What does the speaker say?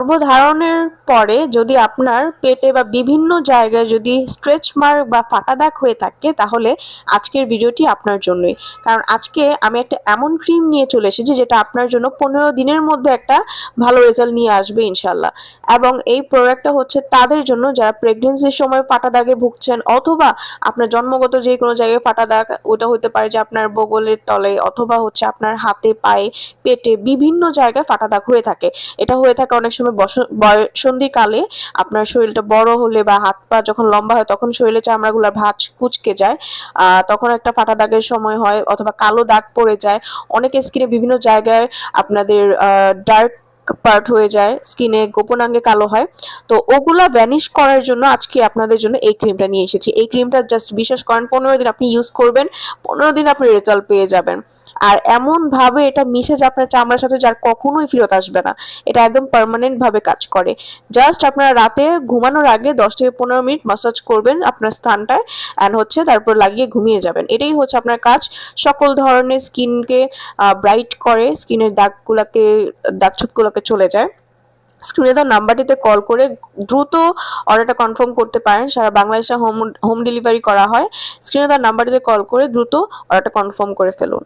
গর্ভধারণের পরে যদি আপনার পেটে বা বিভিন্ন জায়গায় যদি স্ট্রেচ মার্ক বা ফাটা দাগ হয়ে থাকে, তাহলে আজকের ভিডিওটি আপনার জন্যই। কারণ আজকে আমি একটা এমন ক্রিম নিয়ে চলে এসেছি, যেটা আপনার জন্য পনেরো দিনের মধ্যে একটা ভালো রেজাল্ট নিয়ে আসবে ইনশাল্লাহ এবং এই প্রোডাক্টটা হচ্ছে তাদের জন্য, যারা প্রেগনেন্সির সময় ফাটা দাগে ভুগছেন, অথবা আপনার জন্মগত যে কোনো জায়গায় ফাটা দাগ, ওটা হতে পারে যে আপনার বগলের তলে, অথবা হচ্ছে আপনার হাতে, পায়ে, পেটে বিভিন্ন জায়গায় ফাটা দাগ হয়ে থাকে। এটা হয়ে থাকে অনেক সময় বস- বয়সন্ধিকালে আপনার শরীরটা বড় হলে বা হাত পা যখন লম্বা হয় তখন শরীরে চামড়াগুলো ভাঁজ কুচকে যায়। তখন একটা ফাটা দাগের সময় হয় অথবা কালো দাগ পড়ে যায়। অনেক স্কিনে বিভিন্ন জায়গায় আপনাদের ডার্ক পার্ট হয়ে যায় স্কিনে গোপনাঙ্গে কালো হয়। তো ওগুলা ভ্যানিশ করার জন্য আজকে আপনাদের জন্য এই ক্রিমটা নিয়ে এসেছি। এই ক্রিমটা জাস্ট বিশ্বাস করেন, পনেরো দিন আপনি ইউজ করবেন, পনেরো দিন আপনি রেজাল্ট পেয়ে যাবেন। আর এমন ভাবে এটা মিশে যে আপনার চামড়ার সাথে যার কখনোই ফেরত আসবে না। এটা একদম পার্মানেন্ট ভাবে কাজ করে। জাস্ট আপনারা রাতে ঘুমানোর আগে দশ থেকে পনেরো মিনিট মাসাজ করবেন আপনার স্থানটায় অ্যান্ড হচ্ছে তারপর লাগিয়ে ঘুমিয়ে যাবেন। এটাই হচ্ছে আপনার কাজ। সকল ধরনের স্কিনকে ব্রাইট করে স্কিনের দাগগুলোকে দাগছোপগুলোকে চলে যায়। স্ক্রিনে দেওয়া নাম্বারটিতে কল করে দ্রুত অর্ডারটা কনফার্ম করতে পারেন। সারা বাংলাদেশে হোম হোম ডেলিভারি করা হয়। স্ক্রিনে দেওয়া নাম্বারটিতে কল করে দ্রুত অর্ডারটা কনফার্ম করে ফেলুন।